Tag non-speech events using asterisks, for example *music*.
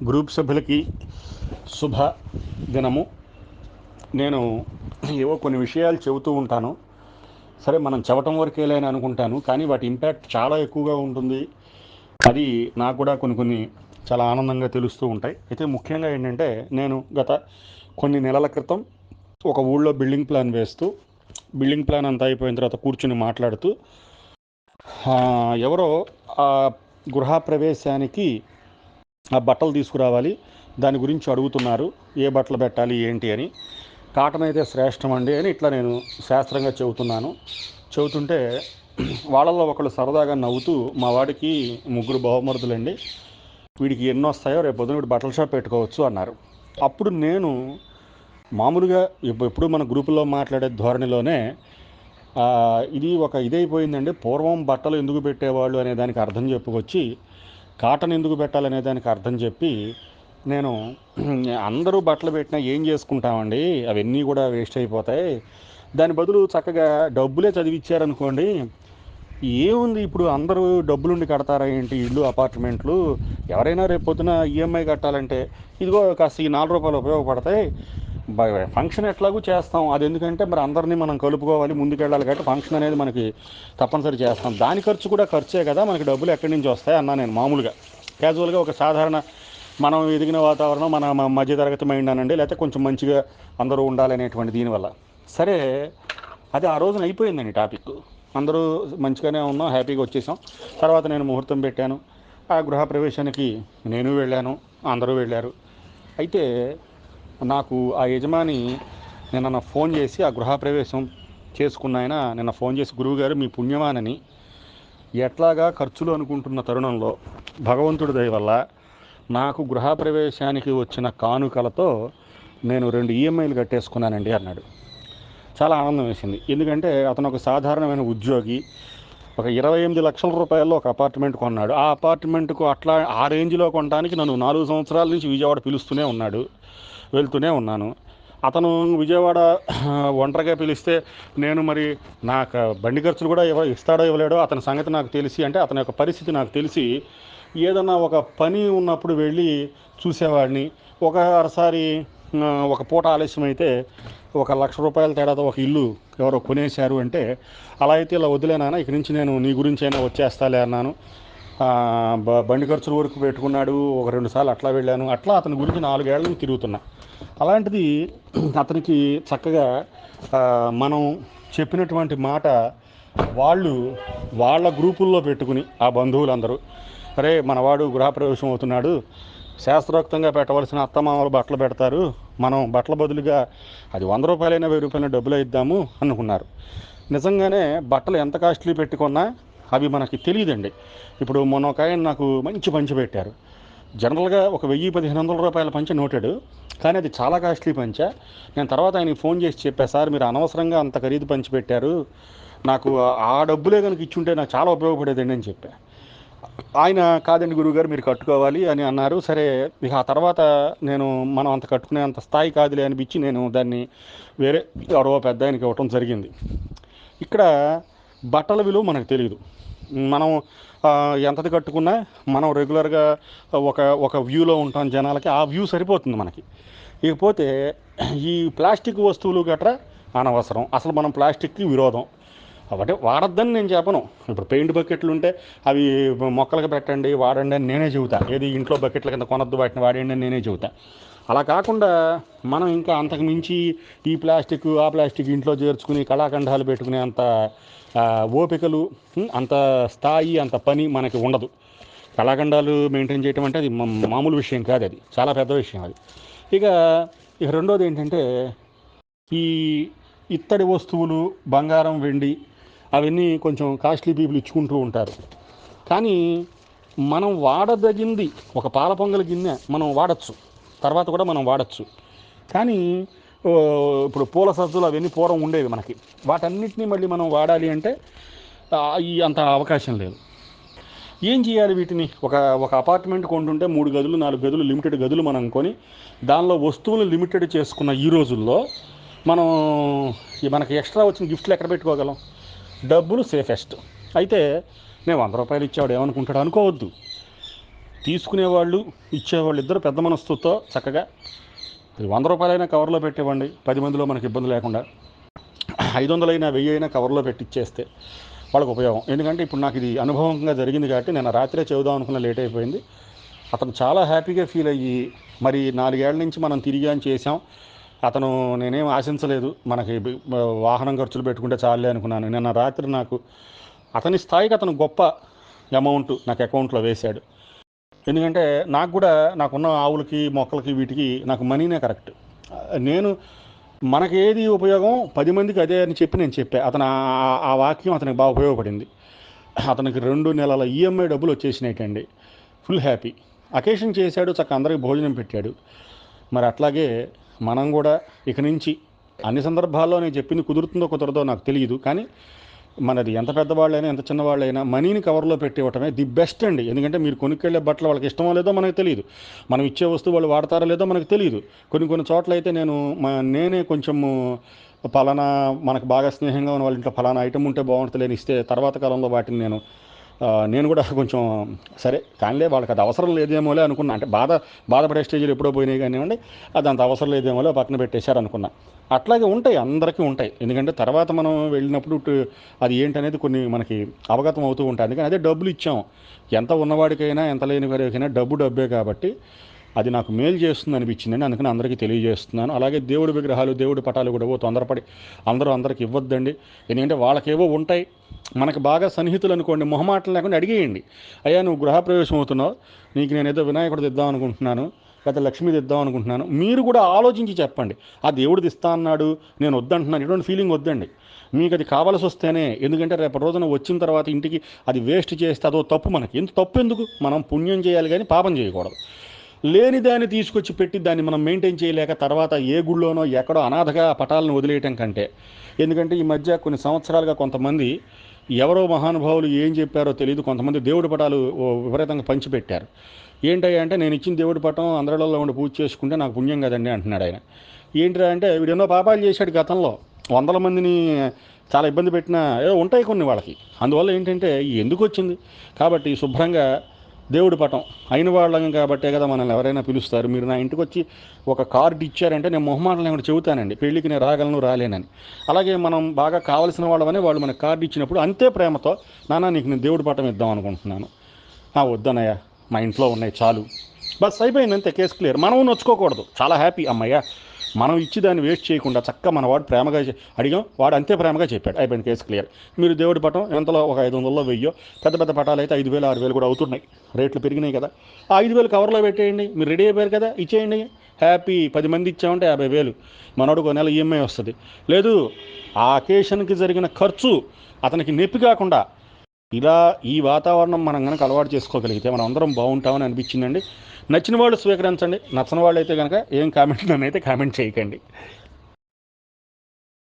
Group సభ్యులకి శుభ దినము. నేను ఏవో కొన్ని విషయాలు చెబుతూ ఉంటాను. సరే మనం చెప్పటం వరకేలే అని అనుకుంటాను కానీ వాటి ఇంపాక్ట్ చాలా ఎక్కువగా ఉంటుంది. అది నాకు కూడా కొన్ని కొన్ని చాలా ఆనందంగా తెలుస్తూ ఉంటాయి. అయితే ముఖ్యంగా ఏంటంటే నేను గత కొన్ని నెలల క్రితం ఒక ఊళ్ళో బిల్డింగ్ ప్లాన్ వేస్తూ బిల్డింగ్ ప్లాన్ అంతా అయిపోయిన తర్వాత కూర్చుని మాట్లాడుతూ ఎవరో ఆ గృహప్రవేశానికి ఆ బట్టలు తీసుకురావాలి. దాని గురించి అడుగుతున్నారు. ఏ బట్టలు పెట్టాలి ఏంటి అని. కాటన్ అయితే శ్రేష్టం అండి అని ఇట్లా నేను శాస్త్రంగా చెబుతున్నాను. చెబుతుంటే *clears throat* వాళ్ళల్లో ఒకళ్ళు సరదాగా నవ్వుతూ మా వాడికి ముగ్గురు బహుమరుదులండి వీడికి ఎన్ని వస్తాయో రేపు పొద్దున వీడు బట్టల షాప్ పెట్టుకోవచ్చు అన్నారు. అప్పుడు నేను మామూలుగా ఎప్పుడు మన గ్రూపులో మాట్లాడే ధోరణిలోనే ఇది ఒక ఇదైపోయిందండి. పూర్వం బట్టలు ఎందుకు పెట్టేవాళ్ళు అనే దానికి అర్థం చెప్పుకొచ్చి కాటన్ ఎందుకు పెట్టాలనే దానికి అర్థం చెప్పి నేను అందరూ బట్టలు పెట్టినా ఏం చేసుకుంటామండి? అవన్నీ కూడా వేస్ట్ అయిపోతాయి. దాని బదులు చక్కగా డబ్బులే చదివిచ్చారనుకోండి ఏముంది ఇప్పుడు అందరూ డబ్బులుండి కడతారా ఏంటి? ఇల్లు అపార్ట్మెంట్లు ఎవరైనా రేపు పొద్దున ఈఎంఐ కట్టాలంటే ఇదిగో కాస్త ఈ నాలుగు రూపాయలు ఉపయోగపడతాయి. ఫంక్షన్ ఎట్లాగూ చేస్తాం. అది ఎందుకంటే మరి అందరినీ మనం కలుపుకోవాలి ముందుకెళ్ళాలి కాబట్టి ఫంక్షన్ అనేది మనకి తప్పనిసరి చేస్తాం. దాని ఖర్చు కూడా ఖర్చే కదా మనకి డబ్బులు ఎక్కడి నుంచి వస్తాయి అన్నా నేను మామూలుగా. క్యాజువల్గా ఒక సాధారణ మనం ఎదిగిన వాతావరణం మన మధ్యతరగతి మైండ్ అనండి లేకపోతే కొంచెం మంచిగా అందరూ ఉండాలి అనేటువంటి దీనివల్ల సరే అది ఆ రోజున అయిపోయిందండి టాపిక్ అందరూ మంచిగానే ఉన్నాం హ్యాపీగా వచ్చేసాం. తర్వాత నేను ముహూర్తం పెట్టాను. ఆ గృహప్రవేశానికి నేను వెళ్ళాను అందరూ వెళ్ళారు. అయితే నాకు ఆ యజమాని నిన్న నా ఫోన్ చేసి ఆ గృహప్రవేశం చేసుకున్న ఆయన నిన్న ఫోన్ చేసి గురువుగారు మీ పుణ్యమానని ఎట్లాగా ఖర్చులు అనుకుంటున్న తరుణంలో భగవంతుడి దయ వల్ల నాకు గృహప్రవేశానికి వచ్చిన కానుకలతో నేను రెండు ఈఎంఐలు కట్టేసుకున్నానండి అన్నాడు. చాలా ఆనందం వేసింది. ఎందుకంటే అతను ఒక సాధారణమైన ఉద్యోగి ఒక ఇరవై ఎనిమిది లక్షల రూపాయల్లో ఒక అపార్ట్మెంట్ కొన్నాడు. ఆ అపార్ట్మెంట్కు అట్లా ఆ రేంజ్లో కొనడానికి నన్ను నాలుగు సంవత్సరాల నుంచి విజయవాడ పిలుస్తూనే ఉన్నాడు. వెళ్తూనే ఉన్నాను. అతను విజయవాడ *clears throat* ఒంటరిగా పిలిస్తే నేను మరి నాకు బండి ఖర్చులు కూడా ఇవ్వ ఇస్తాడో ఇవ్వలేడో అతని సంగతి నాకు తెలిసి అంటే అతని యొక్క పరిస్థితి నాకు తెలిసి ఏదన్నా ఒక పని ఉన్నప్పుడు వెళ్ళి చూసేవాడిని. ఒకసారి ఒక పూట ఆలస్యం అయితే ఒక లక్ష రూపాయల తేడాతో ఒక ఇల్లు ఎవరో కొనేశారు అంటే అలా అయితే ఇలా వదిలేనా ఇక నుంచి నేను నీ గురించి అయినా వచ్చేస్తాలే అన్నాను. బండి ఖర్చుల వరకు పెట్టుకున్నాడు ఒక రెండు సార్లు అట్లా వెళ్ళాను. అట్లా అతని గురించి నాలుగేళ్ళ తిరుగుతున్నా. అలాంటిది అతనికి చక్కగా మనం చెప్పినటువంటి మాట వాళ్ళు వాళ్ళ గ్రూపుల్లో పెట్టుకుని ఆ బంధువులందరూ అరే మనవాడు గృహప్రవేశం అవుతున్నాడు శాస్త్రోక్తంగా పెట్టవలసిన అత్తమామలు బట్టలు పెడతారు మనం బట్టల బదులుగా అది వంద రూపాయలైనా వెయ్యి రూపాయలైనా డబ్బులు ఇద్దాము అనుకున్నారు. నిజంగానే బట్టలు ఎంత కాస్ట్లీ పెట్టుకున్నా అవి మనకి తెలియదండి. ఇప్పుడు మొన్న ఒక ఆయన నాకు మంచి పంచి పెట్టారు. జనరల్గా ఒక వెయ్యి పదిహేను వందల రూపాయల పంచ నోటాడు. కానీ అది చాలా కాస్ట్లీ పంచ. నేను తర్వాత ఆయనకి ఫోన్ చేసి చెప్పా సార్ మీరు అనవసరంగా అంత ఖరీదు పంచి పెట్టారు. నాకు ఆ డబ్బులే కనుక ఇచ్చుంటే నాకు చాలా ఉపయోగపడేదండి అని చెప్పా. ఆయన కాదండి గురువుగారు మీరు కట్టుకోవాలి అని అన్నారు. సరే ఇక ఆ తర్వాత నేను మనం అంత కట్టుకునే అంత స్థాయి కాదులే అనిపించి నేను దాన్ని వేరే ఎవరో పెద్ద ఆయనకి ఇవ్వటం జరిగింది. ఇక్కడ బట్టల విలువ మనకు తెలియదు మనం ఎంతది కట్టుకున్నా మనం రెగ్యులర్గా ఒక ఒక వ్యూలో ఉంటాం జనాలకి ఆ వ్యూ సరిపోతుంది మనకి. ఇకపోతే ఈ ప్లాస్టిక్ వస్తువులు గట్రా అనవసరం. అసలు మనం ప్లాస్టిక్కి విరోధం. కాబట్టి వాడొద్దని నేను చెప్పను. ఇప్పుడు పెయింట్ బకెట్లు ఉంటే అవి మొక్కలకు పెట్టండి వాడండి అని నేనే చెబుతా. ఏది ఇంట్లో బకెట్ల కింద కొనద్దు వాటిని వాడండి అని నేనే చెబుతా. అలా కాకుండా మనం ఇంకా అంతకు మించి ఈ ప్లాస్టిక్ ఆ ప్లాస్టిక్ ఇంట్లో చేర్చుకుని కళాఖండాలు పెట్టుకునే అంత ఓపికలు అంత స్థాయి అంత పని మనకి ఉండదు. కళాఖండాలు మెయింటైన్ చేయటం అంటే అది మామూలు విషయం కాదు అది. చాలా పెద్ద విషయం అది. ఇక ఇక రెండోది ఏంటంటే ఈ ఇత్తడి వస్తువులు బంగారం వెండి అవన్నీ కొంచెం కాస్ట్లీ పీపుల్ ఇచ్చుకుంటూ ఉంటారు. కానీ మనం వాడదగింది ఒక పాల పొంగల గిన్నె మనం వాడచ్చు. తర్వాత కూడా మనం వాడచ్చు. కానీ ఇప్పుడు పూల సజ్జులు అవన్నీ పూర్వం ఉండేవి మనకి. వాటన్నిటినీ మళ్ళీ మనం వాడాలి అంటే ఈ అంత అవకాశం లేదు. ఏం చేయాలి వీటిని? ఒక ఒక అపార్ట్మెంట్ కొంటుంటే మూడు గదులు నాలుగు గదులు లిమిటెడ్ గదులు మనం కొని దానిలో వస్తువులు లిమిటెడ్ చేసుకున్న ఈ రోజుల్లో మనం ఈ మనకి ఎక్స్ట్రా వచ్చిన గిఫ్ట్లు ఎక్కడ పెట్టుకోగలం? డబ్బులు సేఫెస్ట్. అయితే నేను వంద రూపాయలు ఇచ్చాడు ఏమనుకుంటాడు అనుకోవద్దు. తీసుకునేవాళ్ళు ఇచ్చేవాళ్ళు ఇద్దరు పెద్ద మనస్సుతో చక్కగా వంద రూపాయలైనా కవర్లో పెట్టివ్వండి. పది మందిలో మనకి ఇబ్బంది లేకుండా. ఐదు వందలైనా వెయ్యి అయినా కవర్లో పెట్టి ఇచ్చేస్తే వాళ్ళకి ఉపయోగం. ఎందుకంటే ఇప్పుడు నాకు ఇది అనుభవంగా జరిగింది కాబట్టి నేను రాత్రే చెబుదాం అనుకున్న లేట్ అయిపోయింది. అతను చాలా హ్యాపీగా ఫీల్ అయ్యి మరి నాలుగేళ్ళ నుంచి మనం తిరిగి అని చేసాం అతను నేనేం ఆశించలేదు. మనకి వాహనం ఖర్చులు పెట్టుకుంటే చాలే అనుకున్నాను. నిన్న రాత్రి నాకు అతని స్థాయికి అతను గొప్ప అమౌంట్ నాకు అకౌంట్లో వేశాడు. ఎందుకంటే నాకు కూడా నాకున్న ఆవులకి మొక్కలకి వీటికి నాకు మనీనే కరెక్ట్. నేను మనకి ఏది ఉపయోగం? పది మందికి అదే అని చెప్పి నేను చెప్పా. అతను ఆ- ఆ వాక్యం అతనికి బాగా ఉపయోగపడింది. అతనికి రెండు నెలల ఈఎంఐ డబ్బులు వచ్చేసినాయిటండి. ఫుల్ హ్యాపీ అకేషన్ చేశాడు చక్క అందరికి భోజనం పెట్టాడు. మరి అట్లాగే మనం కూడా ఇక నుంచి అన్ని సందర్భాల్లో నేను చెప్పింది కుదురుతుందో కుదరదో నాకు తెలియదు కానీ మనది ఎంత పెద్దవాళ్ళైనా ఎంత చిన్నవాళ్ళైనా మనీని కవర్లో పెట్టి ఇవ్వటమే ది బెస్ట్ అండి. ఎందుకంటే మీరు కొనుక్కెళ్ళే బట్టలు వాళ్ళకి ఇష్టమో లేదో మనకు తెలియదు. మనం ఇచ్చే వస్తువు వాళ్ళు వాడతారో లేదో మనకు తెలియదు. కొన్ని కొన్ని చోట్ల అయితే నేను నేనే కొంచెము పలానా మనకు బాగా స్నేహంగా ఉన్న వాళ్ళ ఇంట్లో ఫలానా ఐటమ్ ఉంటే బాగుంటుంది అని ఇస్తే తర్వాత కాలంలో వాటిని నేను నేను కూడా కొంచెం సరే కానీలే వాళ్ళకి అది అవసరం లేదేమోలే అనుకున్నా. అంటే బాధ బాధపడే స్టేజ్లు ఎప్పుడో పోయినాయి కానివ్వండి అది అంత అవసరం లేదేమోలే పక్కన పెట్టేశారు అనుకున్నా. అట్లాగే ఉంటాయి అందరికీ ఉంటాయి. ఎందుకంటే తర్వాత మనం వెళ్ళినప్పుడు అది ఏంటనేది కొన్ని మనకి అవగతం అవుతూ ఉంటాయి. అందుకని అదే డబ్బులు ఇచ్చాం. ఎంత ఉన్నవాడికైనా ఎంత లేని వాడికైనా డబ్బు డబ్బే కాబట్టి అది నాకు మేలు చేస్తుంది అనిపించిందండి అందుకని అందరికీ తెలియజేస్తున్నాను. అలాగే దేవుడి విగ్రహాలు దేవుడి పటాలు కూడా ఓ తొందరపడి అందరూ అందరికి ఇవ్వద్దండి. ఎందుకంటే వాళ్ళకేవో ఉంటాయి. మనకు బాగా సన్నిహితులు అనుకోండి మొహమాటలు లేకుండా అడిగేయండి. అయ్యా నువ్వు గృహప్రవేశం అవుతున్నావు. నీకు నేను ఏదో వినాయకుడు ఇద్దాం అనుకుంటున్నాను లేకపోతే లక్ష్మీది ఇద్దాం అనుకుంటున్నాను. మీరు కూడా ఆలోచించి చెప్పండి. ఆ దేవుడిది ఇస్తా అన్నాడు నేను వద్దంటున్నాను ఎటువంటి ఫీలింగ్ వద్దండి. మీకు అది కావాల్సి వస్తేనే ఎందుకంటే రేపటి రోజున వచ్చిన తర్వాత ఇంటికి అది వేస్ట్ చేస్తే అదో తప్పు మనకి. ఎంత తప్పు ఎందుకు? మనం పుణ్యం చేయాలి కానీ పాపం చేయకూడదు. లేని దాన్ని తీసుకొచ్చి పెట్టి దాన్ని మనం మెయింటైన్ చేయలేక తర్వాత ఏ గుళ్ళోనో ఎక్కడో అనాథగా పటాలను వదిలేయటం కంటే. ఎందుకంటే ఈ మధ్య కొన్ని సంవత్సరాలుగా కొంతమంది ఎవరో మహానుభావులు ఏం చెప్పారో తెలియదు కొంతమంది దేవుడి పటాలు విపరీతంగా పంచిపెట్టారు. ఏంటయ్యా అంటే నేను ఇచ్చిన దేవుడి పటం అందరిలో ఉండి పూజ చేసుకుంటే నాకు పుణ్యం కదండి అంటున్నాడు ఆయన. ఏంటిరా అంటే వీడు ఎన్నో పాపాలు చేశాడు గతంలో. వందల మందిని చాలా ఇబ్బంది పెట్టిన ఏదో ఉంటాయి కొన్ని వాళ్ళకి. అందువల్ల ఏంటంటే ఎందుకు వచ్చింది? కాబట్టి శుభ్రంగా దేవుడి పటం. అయిన వాళ్ళం కాబట్టే కదా మనల్ని ఎవరైనా పిలుస్తారు. మీరు నా ఇంటికి వచ్చి ఒక కార్డు ఇచ్చారంటే నేను మొహమాటం లేకుండా చెబుతానండి. పెళ్ళికి నేను రాగలను రాలేనని. అలాగే మనం బాగా కావలసిన వాళ్ళమని వాళ్ళు మనకు కార్డు ఇచ్చినప్పుడు అంతే ప్రేమతో నానా నీకు నేను దేవుడి పటం ఇద్దాం అనుకుంటున్నాను. "ఆ, మా ఇంట్లో ఉన్నాయి చాలు. బస్ అయిపోయింది అంతే కేసు క్లియర్. మనం నొచ్చుకోకూడదు. చాలా హ్యాపీ అమ్మయ్య. మనం ఇచ్చి దాన్ని వేస్ట్ చేయకుండా చక్క మన వాడు ప్రేమగా అడిగాం వాడు అంతే ప్రేమగా చెప్పాడు. అయిపోయింది కేసు క్లియర్. మీరు దేవుడి పటం ఎంతలో ఒక ఐదు వందల్లో వెయ్యో పెద్ద పెద్ద పటాలు అయితే ఐదు వేలు ఆరు వేలు కూడా అవుతున్నాయి. రేట్లు పెరిగినాయి కదా. ఆ ఐదు వేలు కవర్లో పెట్టేయండి. మీరు రెడీ అయిపోయారు కదా ఇచ్చేయండి. హ్యాపీ పది మంది ఇచ్చామంటే యాభై వేలు. మనోడు ఒక నెల ఈఎంఐ వస్తుంది. లేదు ఆ అకేషన్కి జరిగిన ఖర్చు అతనికి నొప్పి కాకుండా ఇలా ఈ వాతావరణం మనం కనుక అలవాటు చేసుకోగలిగితే మనం అందరం బాగుంటామని అనిపించిందండి. నచ్చిన వాళ్ళు స్వీకరించండి. నచ్చని వాళ్ళు అయితే కనుక ఏం కామెంట్ నన్ను అయితే కామెంట్ చేయకండి.